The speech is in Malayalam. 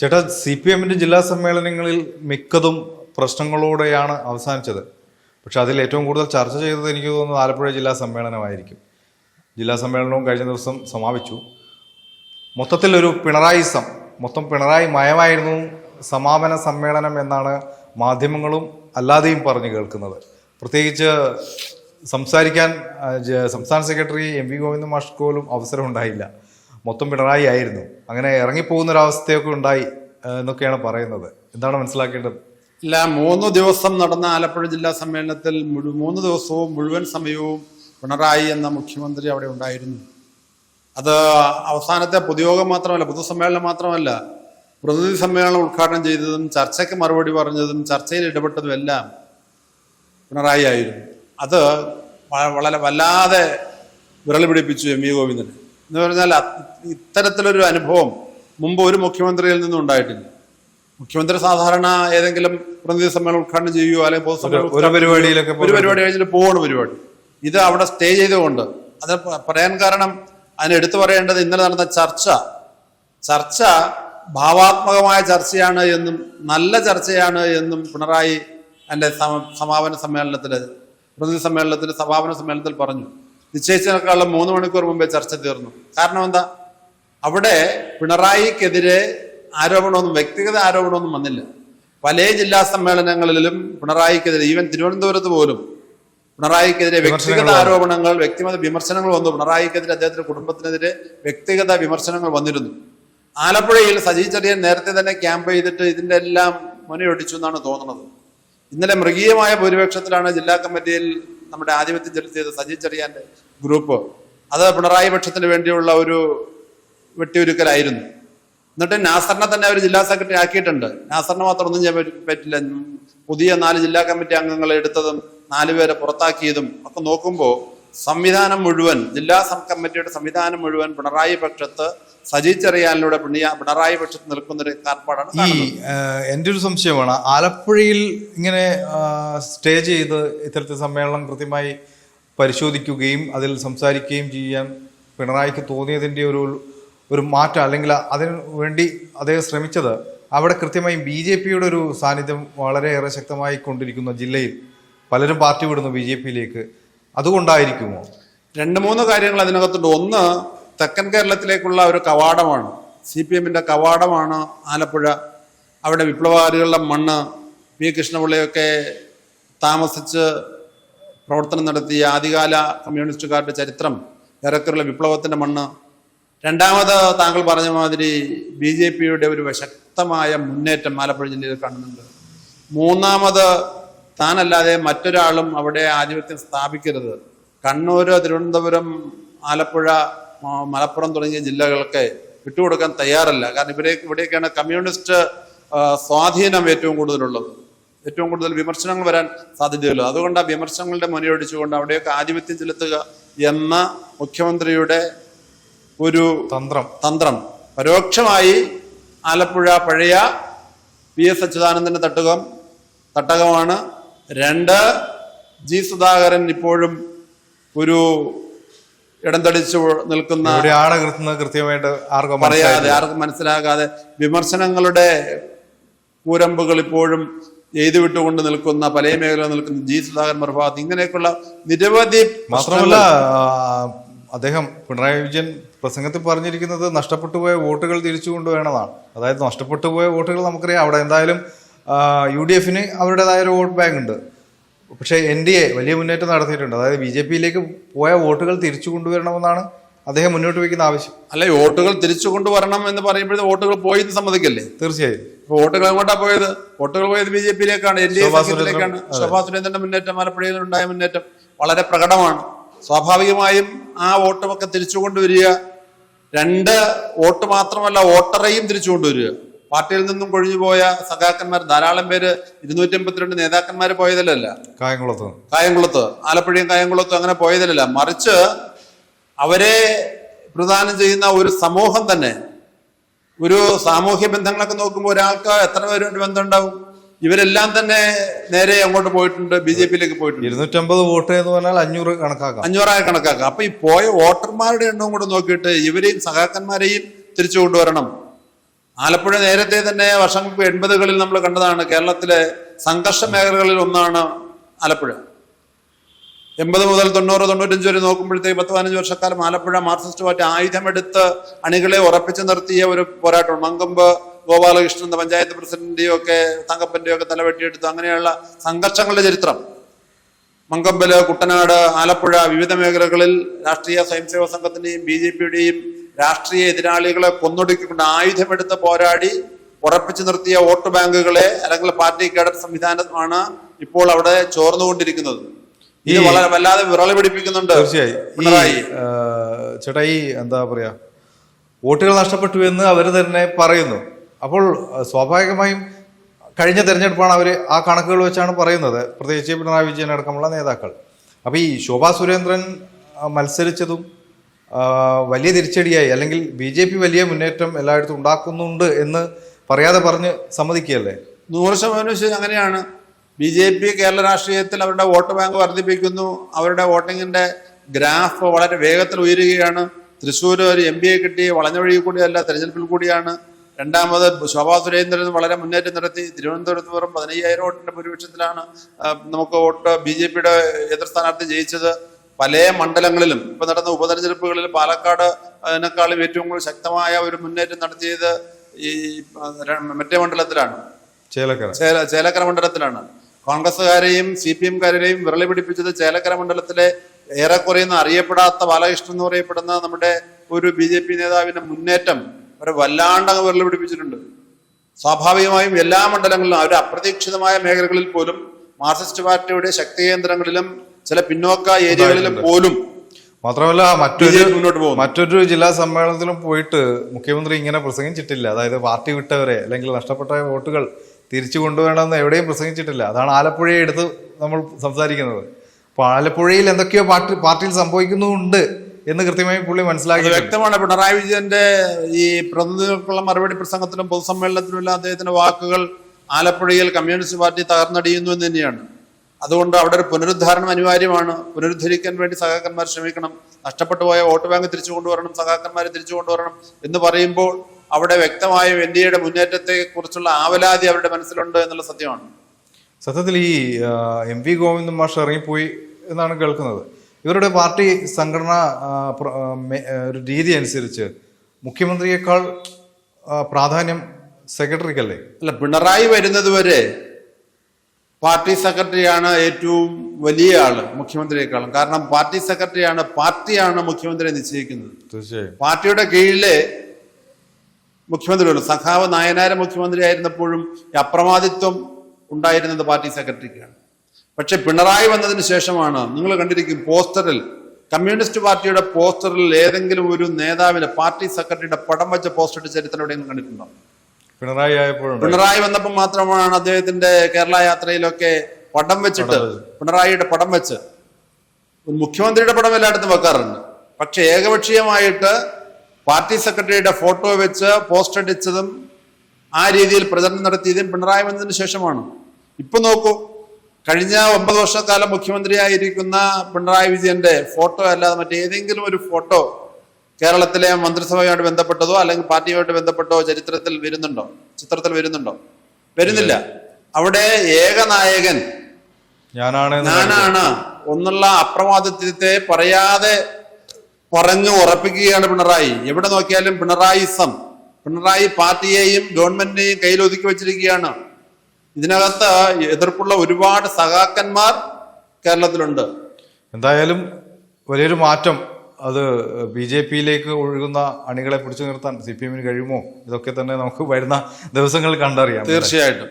ചേട്ടാ സി പി എമ്മിന്റെ ജില്ലാ സമ്മേളനങ്ങളിൽ മിക്കതും പ്രശ്നങ്ങളോടെയാണ് അവസാനിച്ചത്. പക്ഷെ അതിൽ ഏറ്റവും കൂടുതൽ ചർച്ച ചെയ്തത് എനിക്ക് തോന്നുന്നു ആലപ്പുഴ ജില്ലാ സമ്മേളനമായിരിക്കും. ജില്ലാ സമ്മേളനവും കഴിഞ്ഞ ദിവസം സമാപിച്ചു. മൊത്തത്തിൽ ഒരു പിണറായിസം മൊത്തം പിണറായി മയമായിരുന്നു സമാപന സമ്മേളനം എന്നാണ് മാധ്യമങ്ങളും അല്ലാതെയും പറഞ്ഞു കേൾക്കുന്നത്. പ്രത്യേകിച്ച് സംസാരിക്കാൻ സംസ്ഥാന സെക്രട്ടറി എം വി ഗോവിന്ദ മാഷ്കോലും അവസരമുണ്ടായില്ല. മൊത്തം പിണറായി ആയിരുന്നു. അങ്ങനെ ഇറങ്ങിപ്പോകുന്ന ഒരു അവസ്ഥയൊക്കെ ഉണ്ടായി എന്നൊക്കെയാണ് പറയുന്നത്. എന്താണ് മനസ്സിലാക്കേണ്ടത്? ഇല്ല മൂന്ന് ദിവസം നടന്ന ആലപ്പുഴ ജില്ലാ സമ്മേളനത്തിൽ മൂന്ന് ദിവസവും മുഴുവൻ സമയവും പിണറായി എന്ന മുഖ്യമന്ത്രി അവിടെ ഉണ്ടായിരുന്നു. അത് അവസാനത്തെ പൊതുയോഗം മാത്രമല്ല പൊതുസമ്മേളനം മാത്രമല്ല പ്രതിനിധി സമ്മേളനം ഉദ്ഘാടനം ചെയ്തതും ചർച്ചയ്ക്ക് മറുപടി പറഞ്ഞതും ചർച്ചയിൽ ഇടപെട്ടതും എല്ലാം പിണറായി ആയിരുന്നു. അത് വളരെ വല്ലാതെ വിരൽ പിടിപ്പിച്ചു എം വി ഗോവിന്ദന്. എന്ന് പറഞ്ഞാൽ ഇത്തരത്തിലൊരു അനുഭവം മുമ്പ് ഒരു മുഖ്യമന്ത്രിയിൽ നിന്നും ഉണ്ടായിട്ടില്ല. മുഖ്യമന്ത്രി സാധാരണ ഏതെങ്കിലും പ്രതിനിധി സമ്മേളനം ഉദ്ഘാടനം ചെയ്യുകയോ അല്ലെങ്കിൽ പൊതുസമ്മേളനം ഒരു പരിപാടിയിലൊക്കെ ഒരു പരിപാടി കഴിഞ്ഞിട്ട് പോകണ പരിപാടി. ഇത് അവിടെ സ്റ്റേ ചെയ്തുകൊണ്ട് അത് പറയാൻ കാരണം അതിന് എടുത്തു പറയേണ്ടത് ഇന്നലെ നടന്ന ചർച്ച. ചർച്ച ഭാവാത്മകമായ ചർച്ചയാണ് എന്നും നല്ല ചർച്ചയാണ് എന്നും പിണറായി എന്റെ സമ- സമാപന സമ്മേളനത്തിൽ പ്രതിനിധി സമ്മേളനത്തിൽ സമാപന സമ്മേളനത്തിൽ പറഞ്ഞു. നിശ്ചയിച്ചതിനേക്കാളും മൂന്ന് മണിക്കൂർ മുമ്പേ ചർച്ച തീർന്നു. കാരണം എന്താ? അവിടെ പിണറായിക്കെതിരെ ആരോപണമൊന്നും വ്യക്തിഗത ആരോപണമൊന്നും വന്നില്ല. പല ജില്ലാ സമ്മേളനങ്ങളിലും പിണറായിക്കെതിരെ ഈവൻ തിരുവനന്തപുരത്ത് പോലും പിണറായിക്കെതിരെ വ്യക്തിഗത ആരോപണങ്ങൾ വ്യക്തിഗത വിമർശനങ്ങൾ വന്നു. പിണറായിക്കെതിരെ അദ്ദേഹത്തിന്റെ കുടുംബത്തിനെതിരെ വ്യക്തിഗത വിമർശനങ്ങൾ വന്നിരുന്നു. ആലപ്പുഴയിൽ സജി ചെറിയൻ നേരത്തെ തന്നെ ക്യാമ്പ് ചെയ്തിട്ട് ഇതിന്റെ എല്ലാം മുനയൊടിച്ചു എന്നാണ് തോന്നുന്നത്. ഇന്നലെ മൃഗീയമായ ഭൂരിപക്ഷത്തിലാണ് ജില്ലാ കമ്മിറ്റിയിൽ നമ്മുടെ ആധിപത്യം ചെലുത്തിയത് സജി ചെറിയാന്റെ ഗ്രൂപ്പ് അത് പിണറായി പക്ഷത്തിന് വേണ്ടിയുള്ള ഒരു വെട്ടിയൊരുക്കലായിരുന്നു. എന്നിട്ട് നാസറിനെ തന്നെ അവർ ജില്ലാ സെക്രട്ടറി ആക്കിയിട്ടുണ്ട്. നാസറിനെ മാത്രം ഒന്നും ചെയ്യാൻ പറ്റില്ല. പുതിയ നാല് ജില്ലാ കമ്മിറ്റി അംഗങ്ങളെ എടുത്തതും നാലുപേരെ പുറത്താക്കിയതും ഒക്കെ നോക്കുമ്പോൾ സംവിധാനം മുഴുവൻ ജില്ലാ സബ് കമ്മിറ്റിയുടെ സംവിധാനം മുഴുവൻ പിണറായി പക്ഷത്ത് സജി ചെറിയാനിലൂടെ പിണറായി പക്ഷത്ത് നിൽക്കുന്ന ഒരു കാർപ്പാടാണ് ഈ എന്റെ ഒരു സംശയമാണ്. ആലപ്പുഴയിൽ ഇങ്ങനെ സ്റ്റേ ചെയ്ത് ഇത്തരത്തിൽ സമ്മേളനം കൃത്യമായി പരിശോധിക്കുകയും അതിൽ സംസാരിക്കുകയും ചെയ്യാൻ പിണറായിക്ക് തോന്നിയതിന്റെ ഒരു ഒരു മാറ്റം അല്ലെങ്കിൽ അതിന് വേണ്ടി അദ്ദേഹം ശ്രമിച്ചത് അവിടെ കൃത്യമായും ബി ജെ പിയുടെ ഒരു സാന്നിധ്യം വളരെയേറെ ശക്തമായി കൊണ്ടിരിക്കുന്ന ജില്ലയിൽ പലരും പാർട്ടി വിടുന്നു ബി ജെ പിയിലേക്ക്. അതുകൊണ്ടായിരിക്കുമോ? രണ്ട് മൂന്ന് കാര്യങ്ങൾ അതിനകത്തുണ്ട്. ഒന്ന് തെക്കൻ കേരളത്തിലേക്കുള്ള ഒരു കവാടമാണ്. സി പി എമ്മിന്റെ കവാടമാണ് ആലപ്പുഴ. അവിടെ വിപ്ലവകാരികളുടെ മണ്ണ് പി കൃഷ്ണപിള്ളയൊക്കെ താമസിച്ച് പ്രവർത്തനം നടത്തിയ ആദ്യകാല കമ്മ്യൂണിസ്റ്റുകാരുടെ ചരിത്രം ഇറക്കുള്ള വിപ്ലവത്തിന്റെ മണ്ണ്. രണ്ടാമത് താങ്കൾ പറഞ്ഞ മാതിരി ബി ജെ പിയുടെ ഒരു ശക്തമായ മുന്നേറ്റം ആലപ്പുഴ ജില്ലയിൽ കാണുന്നുണ്ട്. മൂന്നാമത് താനല്ലാതെ മറ്റൊരാളും അവിടെ ആധിപത്യം സ്ഥാപിക്കരുത്. കണ്ണൂർ തിരുവനന്തപുരം ആലപ്പുഴ മലപ്പുറം തുടങ്ങിയ ജില്ലകളൊക്കെ വിട്ടുകൊടുക്കാൻ തയ്യാറല്ല. കാരണം ഇവരെ ഇവിടെയൊക്കെയാണ് കമ്മ്യൂണിസ്റ്റ് സ്വാധീനം ഏറ്റവും കൂടുതലുള്ളത്. ഏറ്റവും കൂടുതൽ വിമർശനങ്ങൾ വരാൻ സാധ്യതയുള്ളൂ. അതുകൊണ്ട് ആ വിമർശനങ്ങളുടെ മുനയൊടിച്ചുകൊണ്ട് അവിടെയൊക്കെ ആധിപത്യം ചെലുത്തുക എന്ന മുഖ്യമന്ത്രിയുടെ ഒരു തന്ത്രം. തന്ത്രം. പരോക്ഷമായി ആലപ്പുഴ പഴയ പി എസ് അച്യുതാനന്ദന്റെ തട്ടകം തട്ടകമാണ് രണ്ട് ജി സുധാകരൻ ഇപ്പോഴും ഒരു ഇടം തടിച്ചു നിൽക്കുന്ന കൃത്യമായിട്ട് ആർക്കും പറയാതെ ആർക്കും മനസ്സിലാകാതെ വിമർശനങ്ങളുടെ കൂരമ്പുകൾ ഇപ്പോഴും എഴുതി വിട്ടുകൊണ്ട് നിൽക്കുന്ന പല മേഖലകളിൽ നിൽക്കുന്ന ജി സുധാകരൻ പ്രഭാത് ഇങ്ങനെയൊക്കെയുള്ള നിരവധി മാത്രമല്ല അദ്ദേഹം പിണറായി വിജയൻ പ്രസംഗത്തിൽ പറഞ്ഞിരിക്കുന്നത് നഷ്ടപ്പെട്ടു പോയ വോട്ടുകൾ തിരിച്ചു കൊണ്ടുവരണമെന്നാണ് അതായത് നഷ്ടപ്പെട്ടു പോയ വോട്ടുകൾ നമുക്കറിയാം. അവിടെ എന്തായാലും യു ഡി എഫിന് അവരുടേതായ ഒരു വോട്ട് ബാങ്ക് ഉണ്ട് പക്ഷേ എൻ ഡി എ വലിയ മുന്നേറ്റം നടത്തിയിട്ടുണ്ട്. അതായത് ബി ജെ പിയിലേക്ക് പോയ വോട്ടുകൾ തിരിച്ചു കൊണ്ടുവരണമെന്നാണ് അദ്ദേഹം മുന്നോട്ട് വയ്ക്കുന്ന ആവശ്യം. അല്ല വോട്ടുകൾ തിരിച്ചു കൊണ്ടുവരണം എന്ന് പറയുമ്പോഴേ വോട്ടുകൾ പോയി എന്ന് സമ്മതിക്കല്ലേ? തീർച്ചയായും. വോട്ടുകൾ എങ്ങോട്ടാ പോയത്? വോട്ടുകൾ പോയത് ബി ജെ പിയിലേക്കാണ് എൻ ഡി എ ശോഭാ സുരേന്ദ്രന്റെ മുന്നേറ്റം ആലപ്പുഴയിൽ ഉണ്ടായ മുന്നേറ്റം വളരെ പ്രകടമാണ്. സ്വാഭാവികമായും ആ വോട്ടുമൊക്കെ തിരിച്ചു കൊണ്ടുവരിക. രണ്ട് വോട്ട് മാത്രമല്ല വോട്ടറേയും തിരിച്ചു കൊണ്ടുവരിക. പാർട്ടിയിൽ നിന്നും കൊഴിഞ്ഞുപോയ സഖാക്കന്മാർ ധാരാളം പേര് ഇരുന്നൂറ്റി അമ്പത്തിരണ്ട് നേതാക്കന്മാർ പോയതിലല്ല. കായംകുളത്ത്. കായംകുളത്ത് ആലപ്പുഴയും കായംകുളത്തും അങ്ങനെ പോയതിലല്ല. മറിച്ച് അവരെ പ്രദാനം ചെയ്യുന്ന ഒരു സമൂഹം തന്നെ ഒരു സാമൂഹ്യ ബന്ധങ്ങളൊക്കെ നോക്കുമ്പോൾ ഒരാൾക്ക് എത്ര പേരുമായിട്ട് ബന്ധം ഉണ്ടാവും ഇവരെല്ലാം തന്നെ നേരെ അങ്ങോട്ട് പോയിട്ടുണ്ട് ബി ജെ പിയിലേക്ക് പോയിട്ടുണ്ട്. ഇരുന്നൂറ്റമ്പത് വോട്ട് എന്ന് പറഞ്ഞാൽ അഞ്ഞൂറ് കണക്കാക്കാം. അഞ്ഞൂറായി കണക്കാക്കാം. അപ്പൊ ഈ പോയ വോട്ടർമാരുടെ എണ്ണവും കൂടെ നോക്കിയിട്ട് ഇവരെയും സഹാക്കന്മാരെയും തിരിച്ചു കൊണ്ടുവരണം. ആലപ്പുഴ നേരത്തെ തന്നെ വർഷങ്ങൾക്ക് എൺപതുകളിൽ നമ്മൾ കണ്ടതാണ് കേരളത്തിലെ സംഘർഷ മേഖലകളിൽ ഒന്നാണ് ആലപ്പുഴ. എൺപത് മുതൽ തൊണ്ണൂറ് തൊണ്ണൂറ്റഞ്ച് വരെ നോക്കുമ്പോഴത്തേക്ക് പത്ത് പതിനഞ്ച് വർഷക്കാലം ആലപ്പുഴ മാർക്സിസ്റ്റ് പാർട്ടി ആയുധമെടുത്ത് അണികളെ ഉറപ്പിച്ചു നിർത്തിയ ഒരു പോരാട്ടം മങ്കമ്പ് ഗോപാലകൃഷ്ണൻ എന്ന പഞ്ചായത്ത് പ്രസിഡന്റിന്റെയും ഒക്കെ തങ്കപ്പന്റെയും ഒക്കെ തലവെട്ടിയെടുത്തു അങ്ങനെയുള്ള സംഘർഷങ്ങളുടെ ചരിത്രം. മങ്കമ്പൽ കുട്ടനാട് ആലപ്പുഴ വിവിധ മേഖലകളിൽ രാഷ്ട്രീയ സ്വയംസേവക സംഘത്തിന്റെയും ബി ജെ പിയുടെയും രാഷ്ട്രീയ എതിരാളികളെ കൊന്നൊടുക്കിക്കൊണ്ട് ആയുധമെടുത്ത് പോരാടി ഉറപ്പിച്ചു നിർത്തിയ വോട്ട് ബാങ്കുകളെ അല്ലെങ്കിൽ പാർട്ടി കേഡർ സംവിധാനമാണ് ഇപ്പോൾ അവിടെ ചോർന്നുകൊണ്ടിരിക്കുന്നത്. ഇത് വളരെ വല്ലാതെ വിറളി പിടിപ്പിക്കുന്നുണ്ട് തീർച്ചയായും. ചേട്ടാ ഈ എന്താ പറയാ വോട്ടുകൾ നഷ്ടപ്പെട്ടു എന്ന് അവർ തന്നെ പറയുന്നു. അപ്പോൾ സ്വാഭാവികമായും കഴിഞ്ഞ തെരഞ്ഞെടുപ്പാണ് അവർ ആ കണക്കുകൾ വെച്ചാണ് പറയുന്നത്. പ്രത്യേകിച്ച് പിണറായി വിജയൻ അടക്കമുള്ള നേതാക്കൾ. അപ്പോൾ ഈ ശോഭാ സുരേന്ദ്രൻ മത്സരിച്ചതും വലിയ തിരിച്ചടിയായി. അല്ലെങ്കിൽ ബി ജെ പി വലിയ മുന്നേറ്റം എല്ലായിടത്തും ഉണ്ടാക്കുന്നുണ്ട് എന്ന് പറയാതെ പറഞ്ഞ് സമ്മതിക്കുകയല്ലേ? നൂറ് ശതമാനം അങ്ങനെയാണ്. ബി ജെ പി കേരള രാഷ്ട്രീയത്തിൽ അവരുടെ വോട്ട് ബാങ്ക് വർദ്ധിപ്പിക്കുന്നു. അവരുടെ വോട്ടിങ്ങിന്റെ ഗ്രാഫ് വളരെ വേഗത്തിൽ ഉയരുകയാണ്. തൃശ്ശൂർ ഒരു എം പിയെ കിട്ടി. വളഞ്ഞ വഴി കൂടിയല്ല തെരഞ്ഞെടുപ്പിൽ കൂടിയാണ്. രണ്ടാമത് ശോഭാ സുരേന്ദ്രൻ വളരെ മുന്നേറ്റം നടത്തി. തിരുവനന്തപുരത്ത് വെറും പതിനയ്യായിരം വോട്ടിന്റെ ഭൂരിപക്ഷത്തിലാണ് നമുക്ക് വോട്ട് ബി ജെ പിയുടെ എതിർ സ്ഥാനാർത്ഥി ജയിച്ചത്. പല മണ്ഡലങ്ങളിലും ഇപ്പൊ നടന്ന ഉപതെരഞ്ഞെടുപ്പുകളിൽ പാലക്കാട് അതിനേക്കാളും ഏറ്റവും കൂടുതൽ ശക്തമായ ഒരു മുന്നേറ്റം നടത്തിയത് ഈ മറ്റേ മണ്ഡലത്തിലാണ്. ചേലക്കര. ചേല ചേലക്കര മണ്ഡലത്തിലാണ്. കോൺഗ്രസ്സുകാരെയും സി പി എംകാരെയും വിരളി പിടിപ്പിച്ചത് ചേലക്കര മണ്ഡലത്തിലെ ഏറെക്കുറെ അറിയപ്പെടാത്ത ബാലകൃഷ്ണൻ എന്ന് പറയപ്പെടുന്ന നമ്മുടെ ഒരു ബി ജെ പി നേതാവിന്റെ മുന്നേറ്റം അവരെ വല്ലാണ്ട് അങ്ങ് വിരളി പിടിപ്പിച്ചിട്ടുണ്ട്. സ്വാഭാവികമായും എല്ലാ മണ്ഡലങ്ങളിലും അവർ അപ്രതീക്ഷിതമായ മേഖലകളിൽ പോലും മാർക്സിസ്റ്റ് പാർട്ടിയുടെ ശക്തി കേന്ദ്രങ്ങളിലും ചില പിന്നോക്ക ഏരിയകളിലും പോലും മാത്രമല്ല മറ്റൊരു മുന്നോട്ട് പോകും മറ്റൊരു ജില്ലാ സമ്മേളനത്തിലും പോയിട്ട് മുഖ്യമന്ത്രി ഇങ്ങനെ പ്രസംഗിച്ചിട്ടില്ല. അതായത് പാർട്ടി വിട്ടവരെ അല്ലെങ്കിൽ നഷ്ടപ്പെട്ട വോട്ടുകൾ തിരിച്ചു കൊണ്ടുവരണമെന്ന് എവിടെയും പ്രസംഗിച്ചിട്ടില്ല. അതാണ് ആലപ്പുഴയെ എടുത്ത് നമ്മൾ സംസാരിക്കുന്നത്. അപ്പോൾ ആലപ്പുഴയിൽ എന്തൊക്കെയോ പാർട്ടി പാർട്ടിയിൽ സംഭവിക്കുന്നുണ്ട് എന്ന് കൃത്യമായി പുള്ളി മനസ്സിലാക്കി വ്യക്തമാണ്. പിണറായി വിജയന്റെ ഈ പ്രതിനിധികൾക്കുള്ള മറുപടി പ്രസംഗത്തിലും പൊതുസമ്മേളനത്തിലും എല്ലാം അദ്ദേഹത്തിന്റെ വാക്കുകൾ ആലപ്പുഴയിൽ കമ്മ്യൂണിസ്റ്റ് പാർട്ടി തകർന്നടിയുന്നു എന്ന് തന്നെയാണ്. അതുകൊണ്ട് അവിടെ ഒരു പുനരുദ്ധാരണം അനിവാര്യമാണ്. പുനരുദ്ധരിക്കാൻ വേണ്ടി സഹാക്കന്മാർ ശ്രമിക്കണം. നഷ്ടപ്പെട്ടു പോയ വോട്ട് ബാങ്ക് തിരിച്ചു കൊണ്ടുവരണം സഹാക്കന്മാരെ തിരിച്ചു കൊണ്ടുവരണം എന്ന് പറയുമ്പോൾ അവിടെ വ്യക്തമായും എൻ ഡി എയുടെ മുന്നേറ്റത്തെ കുറിച്ചുള്ള ആവലാതി അവരുടെ മനസ്സിലുണ്ട് എന്നുള്ള സത്യമാണ്. സത്യത്തിൽ ഈ എം വി ഗോവിന്ദൻ മാഷ് ഇറങ്ങിപ്പോയി എന്നാണ് കേൾക്കുന്നത്. ഇവരുടെ പാർട്ടി സംഘടന ഒരു രീതി അനുസരിച്ച് മുഖ്യമന്ത്രിയേക്കാൾ പ്രാധാന്യം സെക്രട്ടറിക്കല്ലേ? അല്ല പിണറായി വരുന്നത് വരെ പാർട്ടി സെക്രട്ടറിയാണ് ഏറ്റവും വലിയ ആൾ മുഖ്യമന്ത്രിയെക്കാളും. കാരണം പാർട്ടി സെക്രട്ടറിയാണ് പാർട്ടിയാണ് മുഖ്യമന്ത്രിയെ നിശ്ചയിക്കുന്നത്. തീർച്ചയായും. പാർട്ടിയുടെ കീഴിലെ മുഖ്യമന്ത്രിയുള്ളൂ. സഖാവ് നായനാര മുഖ്യമന്ത്രി ആയിരുന്നപ്പോഴും അപ്രമാദിത്വം ഉണ്ടായിരുന്നത് പാർട്ടി സെക്രട്ടറിക്കാണ്. പക്ഷെ പിണറായി വന്നതിന് ശേഷമാണ് നിങ്ങൾ കണ്ടിരിക്കും പോസ്റ്ററിൽ കമ്മ്യൂണിസ്റ്റ് പാർട്ടിയുടെ പോസ്റ്ററിൽ ഏതെങ്കിലും ഒരു നേതാവിന് പാർട്ടി സെക്രട്ടറിയുടെ പടം വെച്ച പോസ്റ്റർ ചരിത്രം എവിടെയെങ്കിലും കണ്ടിട്ടുണ്ടോ? പിണറായി ആയപ്പോൾ പിണറായി വന്നപ്പോൾ മാത്രമാണ് അദ്ദേഹത്തിന്റെ കേരള യാത്രയിലൊക്കെ പടം വെച്ചിട്ട് പിണറായിയുടെ പടം വെച്ച്. മുഖ്യമന്ത്രിയുടെ പടം എല്ലായിടത്തും വെക്കാറുണ്ട്. പക്ഷെ ഏകപക്ഷീയമായിട്ട് പാർട്ടി സെക്രട്ടറിയുടെ ഫോട്ടോ വെച്ച് പോസ്റ്റ് അടിച്ചതും ആ രീതിയിൽ പ്രചരണം നടത്തിയതും പിണറായി വന്നതിന് ശേഷമാണ്. ഇപ്പൊ നോക്കൂ കഴിഞ്ഞ ഒമ്പത് വർഷക്കാലം മുഖ്യമന്ത്രിയായിരിക്കുന്ന പിണറായി വിജയന്റെ ഫോട്ടോ അല്ലാതെ മറ്റേതെങ്കിലും ഒരു ഫോട്ടോ കേരളത്തിലെ മന്ത്രിസഭയുമായിട്ട് ബന്ധപ്പെട്ടതോ അല്ലെങ്കിൽ പാർട്ടിയുമായിട്ട് ബന്ധപ്പെട്ടോ ചരിത്രത്തിൽ വരുന്നുണ്ടോ? ചിത്രത്തിൽ വരുന്നുണ്ടോ? വരുന്നില്ല. അവിടെ ഏകനായകൻ ഞാനാണ് ഞാനാണ് ഒന്നുള്ള അപ്രമാദിത്വത്തെ പറയാതെ പറഞ്ഞു ഉറപ്പിക്കുകയാണ് പിണറായി. എവിടെ നോക്കിയാലും പിണറായിസം പിണറായി പാർട്ടിയെയും ഗവൺമെന്റിനെയും കയ്യിലൊതുക്കി വെച്ചിരിക്കുകയാണ്. ഇതിനകത്ത് എതിർപ്പുള്ള ഒരുപാട് സഹാക്കന്മാർ കേരളത്തിലുണ്ട്. എന്തായാലും വലിയൊരു മാറ്റം അത് ബി ജെ പിയിലേക്ക് ഒഴുകുന്ന അണികളെ പിടിച്ചു നിർത്താൻ സി പി എമ്മിന് കഴിയുമോ? ഇതൊക്കെ തന്നെ നമുക്ക് വരുന്ന ദിവസങ്ങൾ കണ്ടറിയാം. തീർച്ചയായിട്ടും.